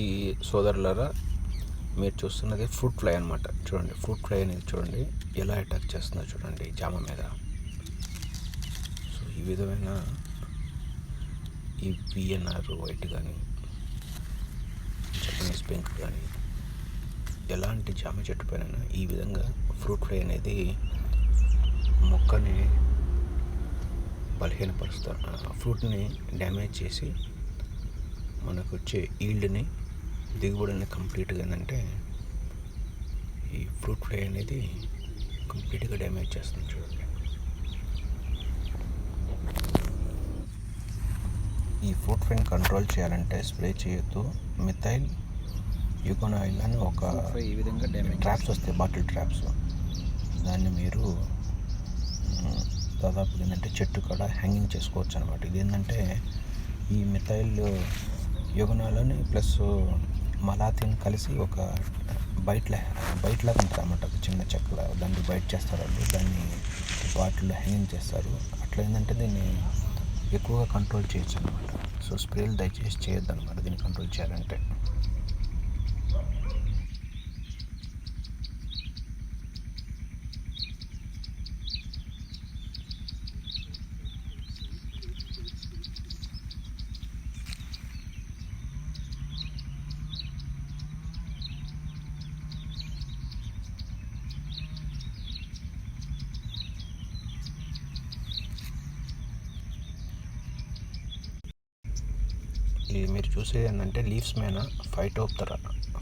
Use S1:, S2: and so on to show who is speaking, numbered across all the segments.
S1: ఈ సోదరులారా మీరు చూస్తున్నది ఫ్రూట్ ఫ్లై అనమాట చూడండి ఫ్రూట్ ఫ్లై అనేది చూడండి ఎలా అటాక్ చేస్తుందో చూడండి జామ మీద. సో ఈ విధమైన ఈ పిఎన్ఆర్ వైట్ కానీ జపనీస్ పింక్ కానీ ఎలాంటి జామ చెట్టు పైన ఈ విధంగా ఫ్రూట్ ఫ్లై అనేది మొక్కని బలహీనపరుస్తారు ఫ్రూట్ని డ్యామేజ్ చేసి మనకు వచ్చే ఈల్డ్ని దిగుబడిని కంప్లీట్గా ఏంటంటే ఈ ఫ్రూట్ ఫ్లై అనేది కంప్లీట్గా డ్యామేజ్ చేస్తుంది చూడండి. ఈ ఫ్రూట్ ఫ్లైని కంట్రోల్ చేయాలంటే స్ప్రే చేయొద్దు. మిథైల్ యూకోన్ ఆయిల్ అని ఒక
S2: ఈ విధంగా డ్యామేజ్
S1: ట్రాప్స్ వస్తాయి బాటిల్ ట్రాప్స్. దాన్ని మీరు దాదాపు ఏంటంటే చెట్టు కాడ హ్యాంగింగ్ చేసుకోవచ్చు అనమాట ఇది ఏంటంటే ఈ మిథైల్ యుగనాలని ప్లస్ మలాతిని కలిసి ఒక బయట బయటలాగా ఉంటుంది అనమాట ఒక చిన్న చెక్కల దాన్ని బయట చేస్తారు వాళ్ళు దాన్ని బాటిల్లో హ్యాంగింగ్ చేస్తారు. అట్లా ఏంటంటే దీన్ని ఎక్కువగా కంట్రోల్ చేయొచ్చు అనమాట సో స్ప్రేలు దయచేసి చేయొద్దు అనమాట దీన్ని కంట్రోల్ చేయాలంటే. మీరు చూసేది ఏంటంటే లీవ్స్ మీద ఫైటోప్తరా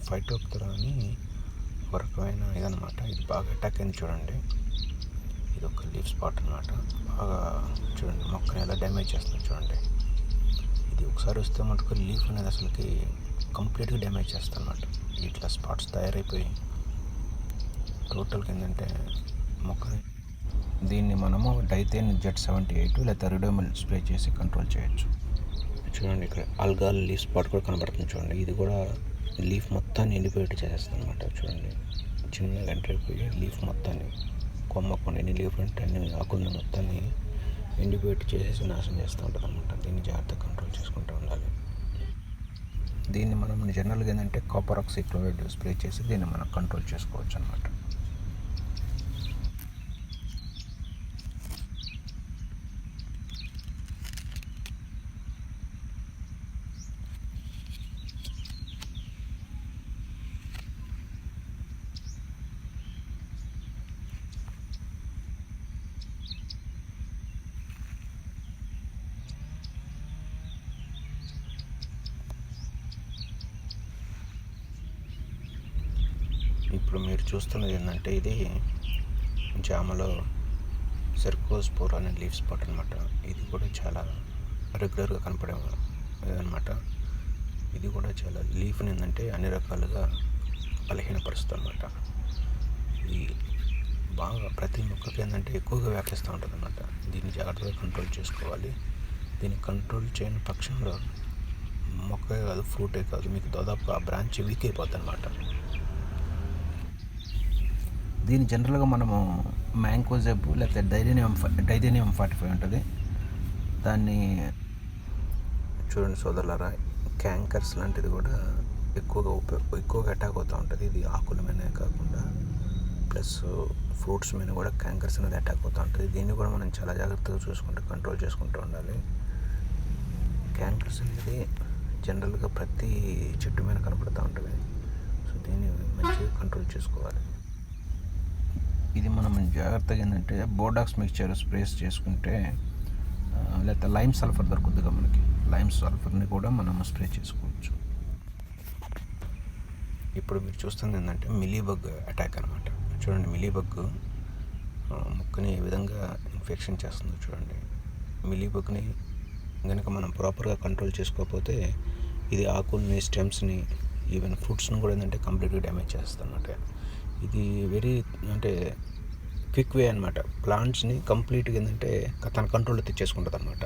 S1: ఫైటోప్తరా అని ఒక రకమైన ఇదనమాట ఇది బాగా అటాక్ అయింది చూడండి. ఇది ఒక లీఫ్ స్పాట్ అనమాట బాగా చూడండి మొక్కని ఎలా డ్యామేజ్ చేస్తుంది చూడండి. ఇది ఒకసారి వస్తే మటుకు లీఫ్ అనేది అసలుకి కంప్లీట్గా డ్యామేజ్ చేస్తుంది అనమాట ఇట్లా స్పాట్స్ తయారైపోయి టోటల్గా ఏంటంటే మొక్కని దీన్ని మనము డైతేన్ జెట్ సెవెంటీ ఎయిట్ లేదా రిడోమిల్ స్ప్రే చేసి కంట్రోల్ చేయొచ్చు. చూడండి ఇక్కడ ఆల్గాల్ లీఫ్ స్పాట్ కూడా కనబడుతుంది చూడండి. ఇది కూడా లీఫ్ మొత్తాన్ని ఎండిపోయేట్టు చేసేస్తుంది అనమాట చూడండి చిన్నగా ఎండిపోయి లీఫ్ మొత్తాన్ని కొమ్మ కొన్ని ఎన్ని లీఫ్ అంటే అన్ని మొత్తాన్ని ఎండిపోయేట్టు చేసేసి నాశనం చేస్తూ ఉంటుంది అనమాట దీన్ని జాగ్రత్తగా కంట్రోల్ చేసుకుంటూ ఉండాలి. దీన్ని మనం జనరల్గా ఏంటంటే కాపర్ ఆక్సిక్లోరైడ్ స్ప్రే చేసి దీన్ని మనం కంట్రోల్ చేసుకోవచ్చు అనమాట ఇప్పుడు మీరు చూస్తున్నది ఏంటంటే ఇది జామలో సెర్కోస్పోర్ అనే లీవ్ స్పాట్ అనమాట ఇది కూడా చాలా రెగ్యులర్గా కనపడే అనమాట ఇది కూడా చాలా లీఫ్ని ఏంటంటే అన్ని రకాలుగా బలహీనపరుస్తుంది అనమాట ఇది బాగా ప్రతి మొక్కకి ఏంటంటే ఎక్కువగా వ్యాపిస్తూ ఉంటుంది అనమాట దీన్ని జాగ్రత్తగా కంట్రోల్ చేసుకోవాలి. దీన్ని కంట్రోల్ చేయని పక్షంలో మొక్కే కాదు ఫ్రూటే కాదు మీకు దాదాపు ఆ బ్రాంచ్ వీక్ అయిపోద్ది అనమాట దీని జనరల్గా మనము మ్యాంగో జబ్బు లేకపోతే డైరేనియం డైరేనియం ఫార్టీ ఫైవ్ ఉంటుంది. దాన్ని చూడండి సోదరులారా క్యాంకర్స్ లాంటిది కూడా ఎక్కువగా ఉపయోగ ఎక్కువగా అటాక్ అవుతూ ఉంటుంది. ఇది ఆకుల మీద కాకుండా ప్లస్ ఫ్రూట్స్ మీద కూడా క్యాంకర్స్ అనేది అటాక్ అవుతూ ఉంటుంది. దీన్ని కూడా మనం చాలా జాగ్రత్తగా చూసుకుంటూ కంట్రోల్ చేసుకుంటూ ఉండాలి. క్యాంకర్స్ అనేది జనరల్గా ప్రతి చెట్టు మీద కనపడుతూ ఉంటుంది. సో దీన్ని మంచిగా కంట్రోల్ చేసుకోవాలి. ఇది మనం జాగ్రత్తగా ఏంటంటే బోడాక్స్ మిక్చర్ స్ప్రేస్ చేసుకుంటే లేకపోతే లైమ్ సల్ఫర్ దొరుకుతుందిగా మనకి. లైమ్ సల్ఫర్ని కూడా మనం స్ప్రే చేసుకోవచ్చు. ఇప్పుడు మీరు చూస్తుంది ఏంటంటే మిలీబగ్ అటాక్ అనమాట చూడండి మిలీబగ్ ముక్కని ఏ విధంగా ఇన్ఫెక్షన్ చేస్తుందో చూడండి. మిలీబగ్ని కనుక మనం ప్రాపర్గా కంట్రోల్ చేసుకోకపోతే ఇది ఆకుల్ని స్టెమ్స్ని ఈవెన్ ఫ్రూట్స్ని కూడా ఏంటంటే కంప్లీట్గా డ్యామేజ్ చేస్తుంది అన్నమాట ఇది వెరీ అంటే క్విక్ వే అనమాట ప్లాంట్స్ని కంప్లీట్గా ఏంటంటే తన కంట్రోల్లో తెచ్చేసుకుంటుంది అనమాట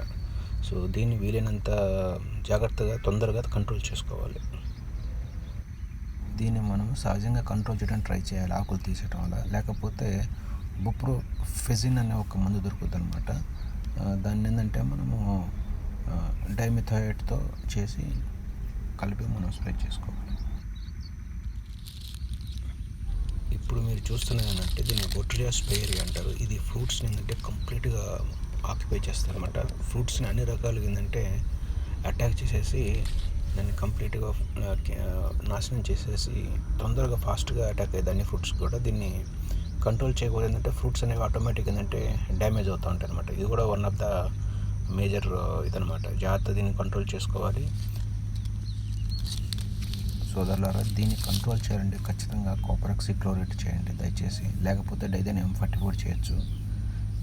S1: సో దీన్ని వీలైనంత జాగ్రత్తగా తొందరగా కంట్రోల్ చేసుకోవాలి. దీన్ని మనం సహజంగా కంట్రోల్ చేయడానికి ట్రై చేయాలి ఆకులు తీసేయడం వల్ల. లేకపోతే బుప్రో ఫెజిన్ అనే ఒక మందు దొరుకుతుంది అనమాట దాన్ని ఏంటంటే మనము డైమిథాయిడ్తో చేసి కలిపి మనం స్ప్రే చేసుకోవాలి. ఇప్పుడు మీరు చూస్తున్నది ఏంటంటే దీన్ని బొట్రియా స్పేరి అంటారు. ఇది ఫ్రూట్స్ని ఏంటంటే కంప్లీట్గా ఆక్యుపై చేస్తారనమాట ఫ్రూట్స్ని అన్ని రకాలుగా ఏంటంటే అటాక్ చేసేసి దాన్ని కంప్లీట్గా నాశనం చేసేసి తొందరగా ఫాస్ట్గా అటాక్ అయ్యేది అన్ని ఫ్రూట్స్ కూడా దీన్ని కంట్రోల్ చేయకూడదు. ఏంటంటే ఫ్రూట్స్ అనేవి ఆటోమేటిక్ ఏంటంటే డ్యామేజ్ అవుతూ ఉంటాయి అనమాట ఇది కూడా వన్ ఆఫ్ ద మేజర్ ఇదనమాట జాగ్రత్త దీన్ని కంట్రోల్ చేసుకోవాలి. సోదరులారా దీన్ని కంట్రోల్ చేయాలంటే ఖచ్చితంగా కాపరాక్సి క్లోరేట్ చేయండి దయచేసి. లేకపోతే డైదన్ ఎం ఫార్టీ ఫోర్ చేయొచ్చు.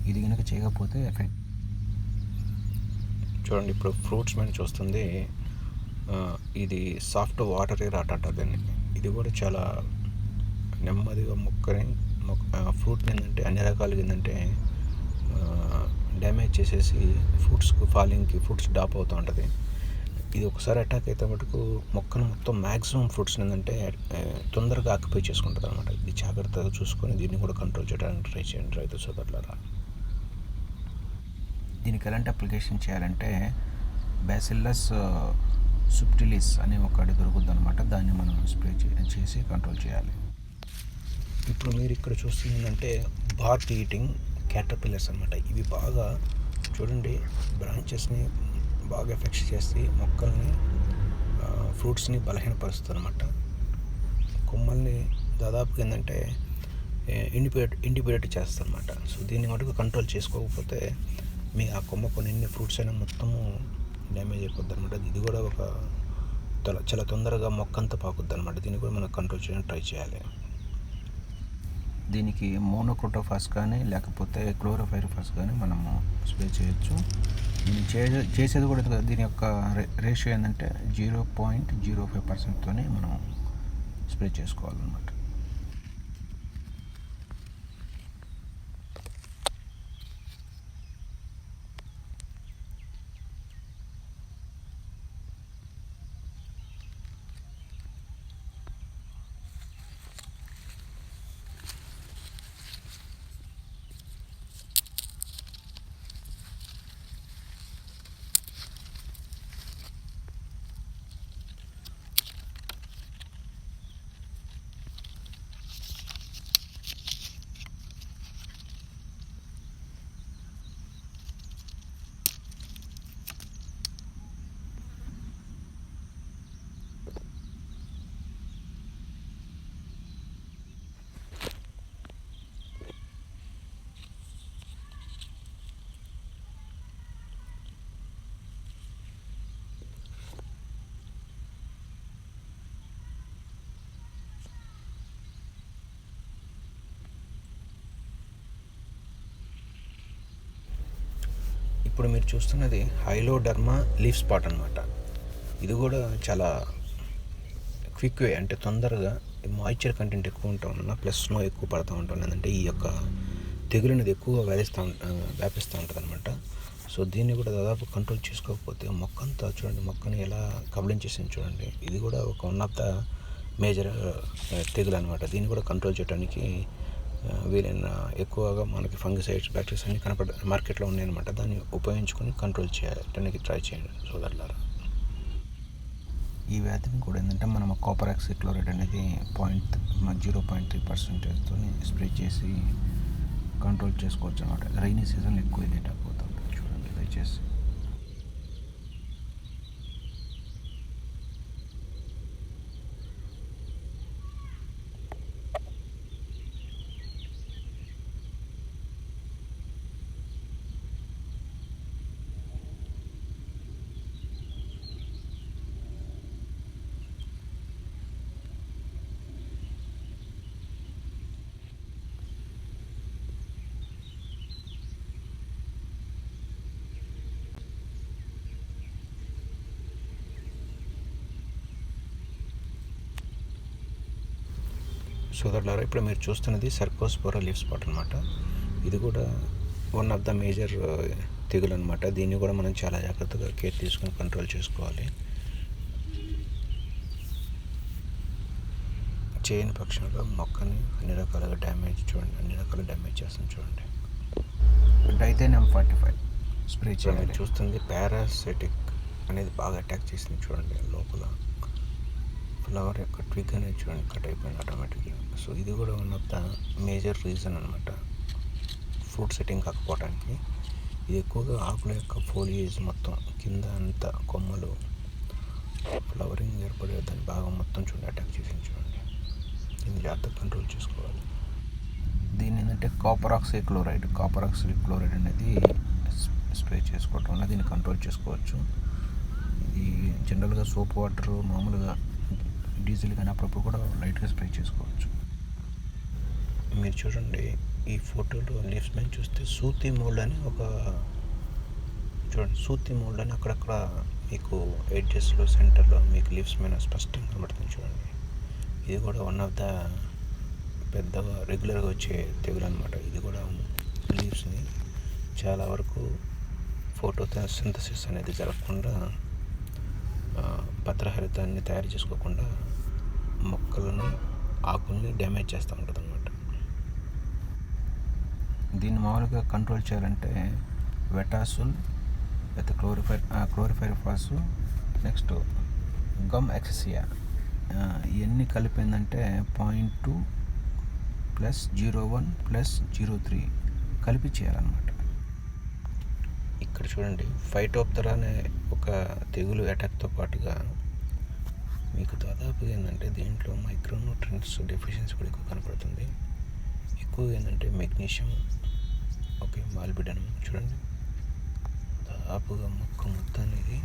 S1: ఇది కనుక చేయకపోతే ఎఫెక్ట్ చూడండి ఇప్పుడు ఫ్రూట్స్ మీద చూస్తుంది. ఇది సాఫ్ట్ వాటర్ రాటట దీన్ని. ఇది కూడా చాలా నెమ్మదిగా మొక్కని మొక్క ఫ్రూట్ని ఏంటంటే అన్ని రకాలుగా ఏంటంటే డ్యామేజ్ చేసేసి ఫ్రూట్స్కి ఫాలింగ్కి ఫ్రూట్స్ డాప్ అవుతూ ఉంటుంది. ఇది ఒకసారి అటాక్ అయితే మటుకు మొక్కను మొత్తం మ్యాక్సిమం ఫ్రూట్స్ ఏంటంటే తొందరగా ఆక్యుపై చేసుకుంటుంది అనమాట ఇది జాగ్రత్తగా చూసుకొని దీన్ని కూడా కంట్రోల్ చేయడానికి ట్రై చేయండి రైతు సోదరులరా. దీనికి ఎలాంటి అప్లికేషన్ చేయాలంటే బ్యాసిల్లస్ సుప్టిలిస్ అనే ఒకటి దొరుకుతుంది అనమాట దాన్ని మనం స్ప్రే చేసి కంట్రోల్ చేయాలి. ఇప్పుడు మీరు ఇక్కడ చూస్తుంది ఏంటంటే బార్ట్ ఈటింగ్ క్యాటర్పిల్లర్స్ అనమాట ఇవి బాగా చూడండి బ్రాంచెస్ని బాగా ఎఫెక్ట్ చేసి మొక్కల్ని ఫ్రూట్స్ని బలహీనపరుస్తుంది అనమాట కొమ్మల్ని దాదాపుగా ఏంటంటే ఇండిపేట్ ఇండిపేట్ చేస్తుంది అనమాట సో దీన్ని మటుకు కంట్రోల్ చేసుకోకపోతే మీ ఆ కొమ్మ కొన్ని ఎన్ని ఫ్రూట్స్ అయినా మొత్తము డ్యామేజ్ అయిపోద్ది అనమాట ఇది కూడా ఒక తల- చాలా తొందరగా మొక్క అంతా పాకుద్ది అనమాట దీన్ని కూడా మనం కంట్రోల్ చేయడానికి ట్రై చేయాలి. దీనికి మోనోక్రోటోఫాస్ కానీ లేకపోతే క్లోరోఫైరోఫాస్ కానీ మనము స్ప్రే చేయొచ్చు. దీన్ని చే చేసేది కూడా దీని యొక్క రేషియో ఏంటంటే జీరో పాయింట్ జీరో ఫైవ్ పర్సెంట్తోనే మనం స్ప్రే చేసుకోవాలన్నమాట. ఇప్పుడు మీరు చూస్తున్నది హైలోడర్మా లీఫ్ స్పాట్ అనమాట ఇది కూడా చాలా క్విక్ వే అంటే తొందరగా మాయిశ్చర్ కంటెంట్ ఎక్కువ ఉంటా వలన ప్లస్ స్నో ఎక్కువ పడుతూ ఉంటుంది అంటే ఈ యొక్క తెగులు అనేది ఎక్కువగా వ్యాధిస్తూ వ్యాపిస్తూ ఉంటుంది అనమాట సో దీన్ని కూడా దాదాపు కంట్రోల్ చేసుకోకపోతే మొక్క అంతా చూడండి మొక్కని ఎలా కబలించేసింది చూడండి. ఇది కూడా ఒక వన్ ఆఫ్ ద మేజర్ తెగులు అనమాట దీన్ని కూడా కంట్రోల్ చేయడానికి వీలైన ఎక్కువగా మనకి ఫంగిసైడ్స్ బ్యాక్టీరియస్ అన్ని కనపడ మార్కెట్లో ఉన్నాయన్నమాట. దాన్ని ఉపయోగించుకొని కంట్రోల్ చేయడానికి ట్రై చేయండి సోదరులారా. ఈ వ్యాధిని కూడా ఏంటంటే మనం కాపర్ క్లోరైడ్ అనేది పాయింట్ జీరో పాయింట్ త్రీ పర్సెంటేజ్తో స్ప్రే చేసి కంట్రోల్ చేసుకోవచ్చు అనమాట రైనీ సీజన్ ఎక్కువ లేట్ అయిపోతుంది చూడండి దయచేసి. సోదరులారా ఇప్పుడు మీరు చూస్తున్నది సర్కోస్పోరా లీఫ్ స్పాట్ అనమాట ఇది కూడా వన్ ఆఫ్ ద మేజర్ తెగులు అనమాట దీన్ని కూడా మనం చాలా జాగ్రత్తగా కేర్ తీసుకొని కంట్రోల్ చేసుకోవాలి. చేయని పక్షంగా మొక్కని అన్ని రకాలుగా డ్యామేజ్ చూడండి అన్ని రకాల డ్యామేజ్ చేస్తుంది చూడండి. డైతేనమ్ ఫార్టీ ఫైవ్ స్ప్రే చేయాలి. చూస్తుంది పారాసైటిక్ అనేది బాగా అటాక్ చేసింది చూడండి లోపల. ఫ్లవర్ యొక్క ట్విగ్ అనేది చూడండి కట్ అయిపోయింది ఆటోమేటిక్గా. సో ఇది కూడా one of the major reason అనమాట ఫ్రూట్ సెట్టింగ్ కాకపోవడానికి ఇది ఎక్కువగా ఆకుల యొక్క ఫోలియేజ్ మొత్తం కింద అంతా కొమ్మలు ఫ్లవరింగ్ ఏర్పడే దాని భాగం మొత్తం చూడండి అటాక్ చేసి చూడండి. దీన్ని జాగ్రత్తగా కంట్రోల్ చేసుకోవాలి. దీన్ని ఏంటంటే copper oxide chloride copper oxide chloride అనేది స్ప్రే చేసుకోవటం వల్ల దీన్ని కంట్రోల్ చేసుకోవచ్చు. ఇది జనరల్గా సోప్ వాటర్ మామూలుగా డీజిల్ కానీ అప్పుడప్పుడు కూడా లైట్గా స్ప్రే చేసుకోవచ్చు. మీరు చూడండి ఈ ఫోటోలో లీఫ్స్ మీద చూస్తే సూతి మోల్డ్ అని ఒక చూడండి సూతి మోల్డ్ అని అక్కడక్కడ మీకు ఎడ్జెస్లో సెంటర్లో మీకు లీవ్స్ మీద స్పష్టంగా కనబడుతుంది చూడండి. ఇది కూడా వన్ ఆఫ్ ద పెద్దగా రెగ్యులర్గా వచ్చే తెగులు అనమాట ఇది కూడా లీవ్స్ని చాలా వరకు ఫోటో సింథసిస్ అనేది జరగకుండా పత్రహరితాన్ని తయారు చేసుకోకుండా మొక్కలను ఆకుల్ని డ్యామేజ్ చేస్తూ ఉంటుంది అనమాట దీన్ని మామూలుగా కంట్రోల్ చేయాలంటే వెటాసుల్ లేకపోతే క్లోరిఫైర్ క్లోరిఫైరిఫాస్ నెక్స్ట్ గమ్ ఎక్సెసియా. ఇవన్నీ కలిపిందంటే point two plus zero one plus zero three కలిపి చేయాలన్నమాట. ఇక్కడ చూడండి ఫైటోప్తరా అనే ఒక తెగులు అటాక్తో పాటుగా మీకు దాదాపు ఏంటంటే దీంట్లో మైక్రోన్యూట్రియన్స్ డెఫిషియన్సీ కూడా ఎక్కువ కనపడుతుంది. ఎక్కువ ఏంటంటే మెగ్నీషియం ఓకే మాల్బిడనం చూడండి. దాదాపుగా మొక్క మొత్తం అనేది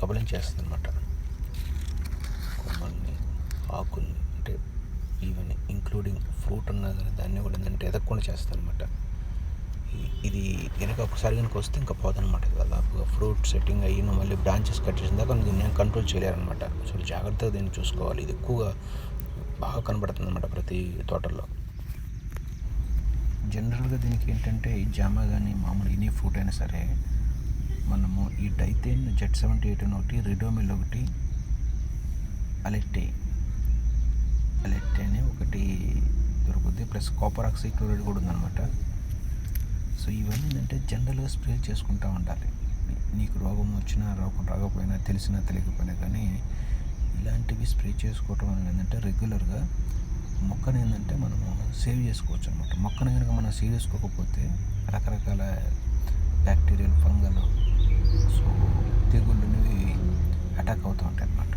S1: కబల చేస్తుంది అనమాట కొమ్మల్ని ఆకుల్ని అంటే ఈవెన్ ఇంక్లూడింగ్ ఫ్రూట్ ఉన్నా కానీ దాన్ని కూడా ఏంటంటే ఎదగకుండా చేస్తుంది అనమాట ఇది కనుక ఒకసారి కనుక వస్తే ఇంకా పోదనమాట దాదాపుగా ఫ్రూట్ సెట్టింగ్ అయ్యి మళ్ళీ బ్రాంచెస్ కట్ చేసిన దాకా దీన్ని నేను కంట్రోల్ చేయలేరనమాట సో జాగ్రత్తగా దీన్ని చూసుకోవాలి. ఇది ఎక్కువగా బాగా కనబడుతుంది అనమాట ప్రతి తోటల్లో. జనరల్గా దీనికి ఏంటంటే ఈ జామ కానీ మామూలు ఎనీ ఫ్రూట్ అయినా సరే మనము ఈ డైతేన్ జెట్ సెవెంటీ ఎయిట్ అని ఒకటి రిడోమిల్ ఒకటి అలెట్టే. అలెట్టే అని ఒకటి దొరుకుద్ది. ప్లస్ కాపర్ ఆక్సిక్లోరైడ్ కూడా ఉందన్నమాట. సో ఇవన్నీ ఏంటంటే జనరల్గా స్ప్రే చేసుకుంటూ ఉండాలి. నీకు రోగం వచ్చినా రోగం రాకపోయినా తెలిసినా తెలియకపోయినా కానీ ఇలాంటివి స్ప్రే చేసుకోవటం వల్ల ఏంటంటే రెగ్యులర్గా మొక్కను ఏంటంటే మనము సేవ్ చేసుకోవచ్చు అనమాట మొక్కను కనుక మనం సేవ్ చేసుకోకపోతే రకరకాల బ్యాక్టీరియల్ ఫంగల్ సో తెగుళ్ళు అనేవి అటాక్ అవుతూ ఉంటాయి అన్నమాట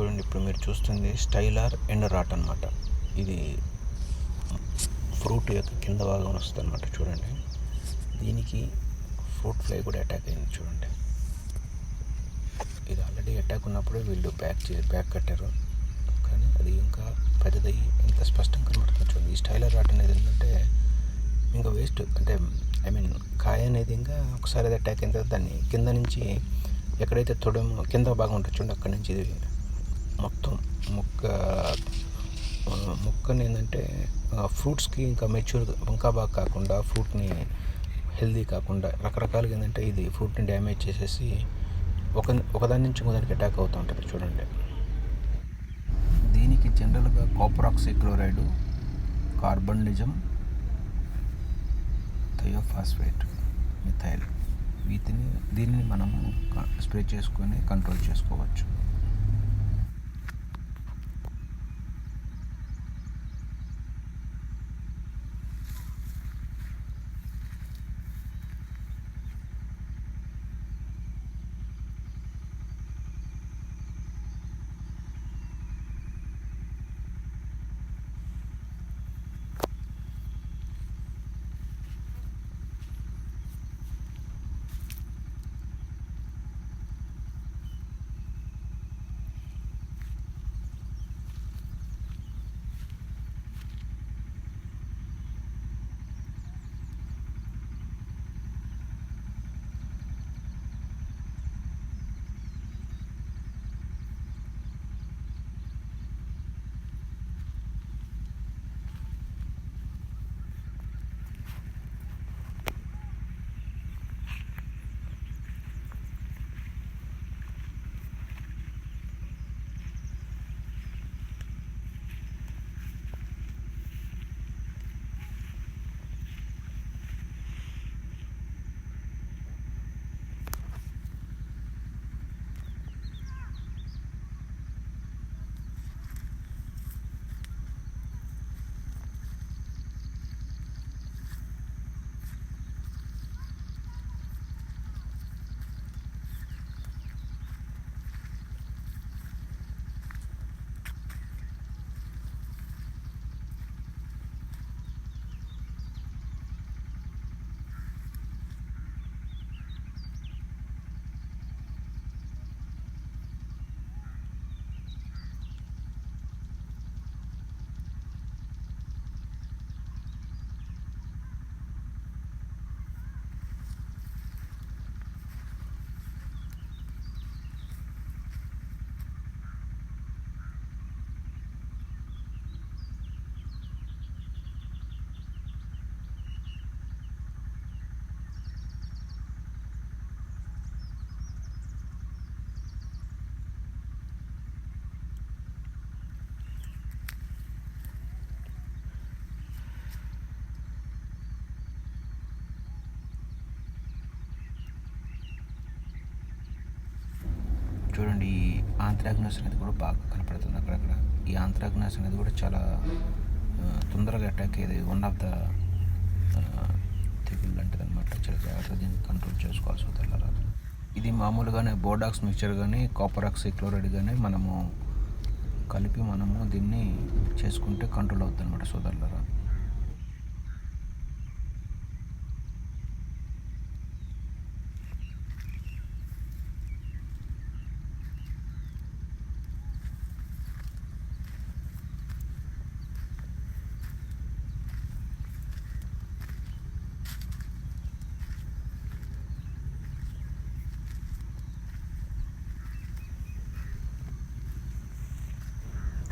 S1: చూడండి ఇప్పుడు మీరు చూస్తుంది స్టైలార్ ఎండ్ రాట్ అనమాట ఇది ఫ్రూట్ యొక్క కింద భాగం వస్తుంది అనమాట చూడండి. దీనికి ఫ్రూట్ ఫ్లై కూడా అటాక్ అయింది చూడండి. ఇది ఆల్రెడీ అటాక్ ఉన్నప్పుడు వీళ్ళు ప్యాక్ చే ప్యాక్ కట్టారు. కానీ అది ఇంకా పెద్దదయ్యి ఇంత స్పష్టంగా కనబడుతుంది చూడండి. ఈ స్టైలర్ రాట్ అనేది ఏంటంటే ఇంకా వేస్ట్ అంటే ఐ మీన్ కాయ అనేది ఇంకా ఒకసారి అది అటాక్ అయిన తర్వాత దాన్ని కింద నుంచి ఎక్కడైతే తొడమో కింద భాగం ఉంటుంది చూడండి అక్కడి నుంచి ఇది మొత్తం మొక్క మొక్కని ఏంటంటే ఫ్రూట్స్కి ఇంకా మెచ్యూర్ ఇంకా బాగా కాకుండా ఫ్రూట్ని హెల్దీ కాకుండా రకరకాలుగా ఏంటంటే ఇది ఫ్రూట్ని డ్యామేజ్ చేసేసి ఒక ఒకదాని నుంచి ఇంకోదానికి అటాక్ అవుతూ ఉంటుంది చూడండి. దీనికి జనరల్గా కాపర్ ఆక్సిక్లోరైడ్ కార్బన్లిజం థయోఫాస్ఫేట్ మిథైల్ వీటిని దీన్ని మనము స్ప్రే చేసుకొని కంట్రోల్ చేసుకోవచ్చు. చూడండి ఈ ఆంత్రాగ్నస్ అనేది కూడా బాగా కనపడుతుంది అక్కడక్కడ. ఈ ఆంత్రాగ్నస్ అనేది కూడా చాలా తొందరగా అటాక్ అయ్యేది వన్ ఆఫ్ ద తెగుళ్ళు లాంటిది అనమాట చాలా జాగ్రత్తగా దీన్ని కంట్రోల్ చేసుకోవాల్సి వదలరా ఇది మామూలుగానే బోడాక్స్ మిక్చర్ కానీ కాపర్ ఆక్సిక్లోరైడ్ కానీ మనము కలిపి మనము దీన్ని చేసుకుంటే కంట్రోల్ అవుతుంది అనమాట సోదరులరా.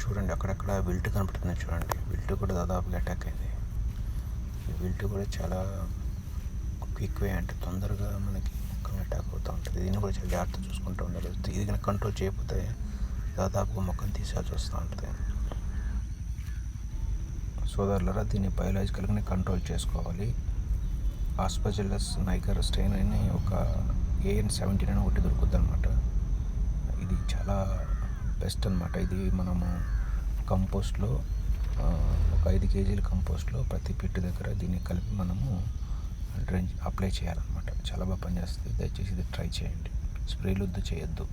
S1: చూడండి అక్కడక్కడ విల్ట్ కనపడుతుంది చూడండి. విల్ట్ కూడా దాదాపుగా అటాక్ అయింది. ఈ విల్ట్ కూడా చాలా క్విక్ వే అంటే తొందరగా మనకి మొక్కలు అటాక్ అవుతూ ఉంటుంది. దీన్ని కూడా చాలా జాగ్రత్త చూసుకుంటూ ఉండాలి. ఇది కనుక కంట్రోల్ చేయకపోతే దాదాపుగా మొక్కను తీసేయాల్సి వస్తూ ఉంటుంది. సోదరులరా దీన్ని బయలాజికల్గానే కంట్రోల్ చేసుకోవాలి. ఆస్పజిల్లస్ నైగర్ స్ట్రెయిన్ అని ఒక ఏఎన్ సెవెంటీన్ అని ఒకటి దొరుకుద్ది అనమాట ఇది చాలా బెస్ట్ అనమాట ఇది మనము కంపోస్ట్లో ఒక ఐదు కేజీల కంపోస్ట్లో ప్రతి పిట్టు దగ్గర దీన్ని కలిపి మనము డ్రెంచ్ అప్లై చేయాలన్నమాట. చాలా బాగా పనిచేస్తుంది. దయచేసి ఇది ట్రై చేయండి. స్ప్రేలు వద్దు చేయొద్దు.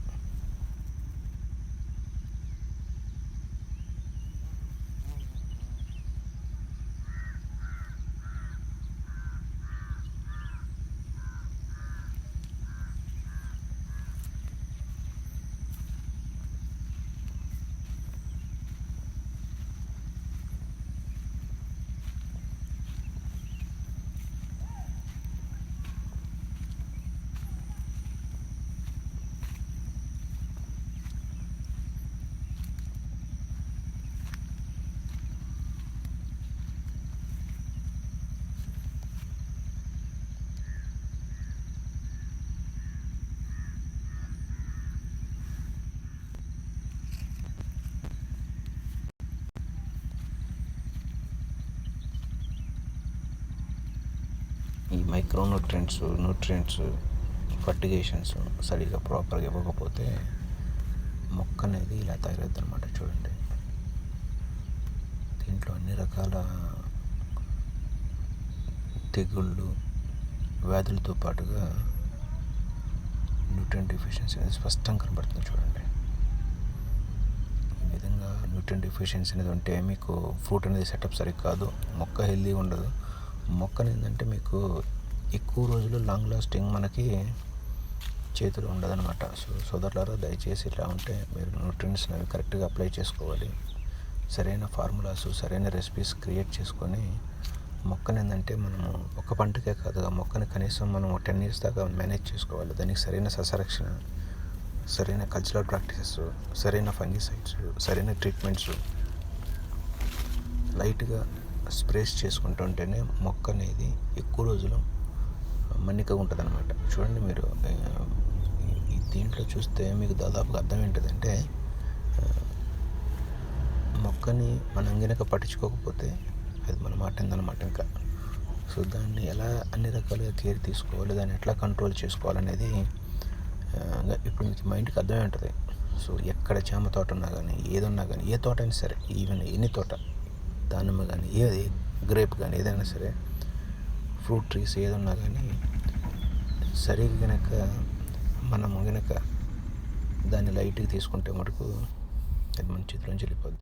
S1: మైక్రో న్యూట్రియంట్స్ న్యూట్రియంట్స్ ఫర్టిగేషన్స్ సరిగా ప్రాపర్గా ఇవ్వకపోతే మొక్క అనేది ఇలా తయారవుతుంది అనమాట చూడండి. దీంట్లో అన్ని రకాల తెగుళ్ళు వ్యాధులతో పాటుగా న్యూట్రియం డిఫిషియన్సీ అనేది స్పష్టంగా కనబడుతుంది చూడండి. ఈ విధంగా న్యూట్రియం డిఫిషియన్సీ అనేది ఉంటే మీకు ఫ్రూట్ అనేది సెటప్ సరిగ్గా కాదు. మొక్క హెల్దీ ఉండదు. మొక్కని ఏంటంటే మీకు ఎక్కువ రోజులు లాంగ్ లాస్టింగ్ మనకి చేతులు ఉండదనమాట సో సోదరులారా దయచేసి ఇట్లా ఉంటే మీరు న్యూట్రియన్స్ అవి కరెక్ట్గా అప్లై చేసుకోవాలి. సరైన ఫార్ములాస్ సరైన రెసిపీస్ క్రియేట్ చేసుకొని మొక్కని ఏంటంటే మనము ఒక పంటకే కాదు మొక్కని కనీసం మనం టెన్ ఇయర్స్ దాకా మేనేజ్ చేసుకోవాలి. దానికి సరైన ససరక్షణ సరైన కల్చరల్ ప్రాక్టీసెస్ సరైన ఫంగిసైడ్స్ సరైన ట్రీట్మెంట్స్ లైట్గా స్ప్రేస్ చేసుకుంటుంటేనే మొక్క అనేది ఎక్కువ రోజులు మన్నికగా ఉంటుంది అనమాట చూడండి మీరు ఈ- దీంట్లో చూస్తే మీకు దాదాపుగా అర్థం ఏంటిదంటే మొక్కని మనం గనక పట్టించుకోకపోతే అది మన మాట ఏందనమాట ఇంకా. సో దాన్ని ఎలా అన్ని రకాలుగా కేర్ తీసుకోవాలి దాన్ని ఎట్లా కంట్రోల్ చేసుకోవాలనేది ఇప్పుడు మీకు మైండ్కి అర్థమై ఉంటుంది సో ఎక్కడ జామ తోట ఉన్నా కానీ ఏది కానీ ఏ తోట అయినా సరే ఈవెన్ ఎన్ని తోట దానిమ్మ కానీ ఏది గ్రేప్ కానీ ఏదైనా సరే ఫ్రూట్ ట్రీస్ ఏదున్నా కానీ సరిగ్గా గనక మనము గనక దాన్ని లైట్గా తీసుకుంటే మటుకు అది మన చేతిలోంచి వెళ్ళిపోద్ది.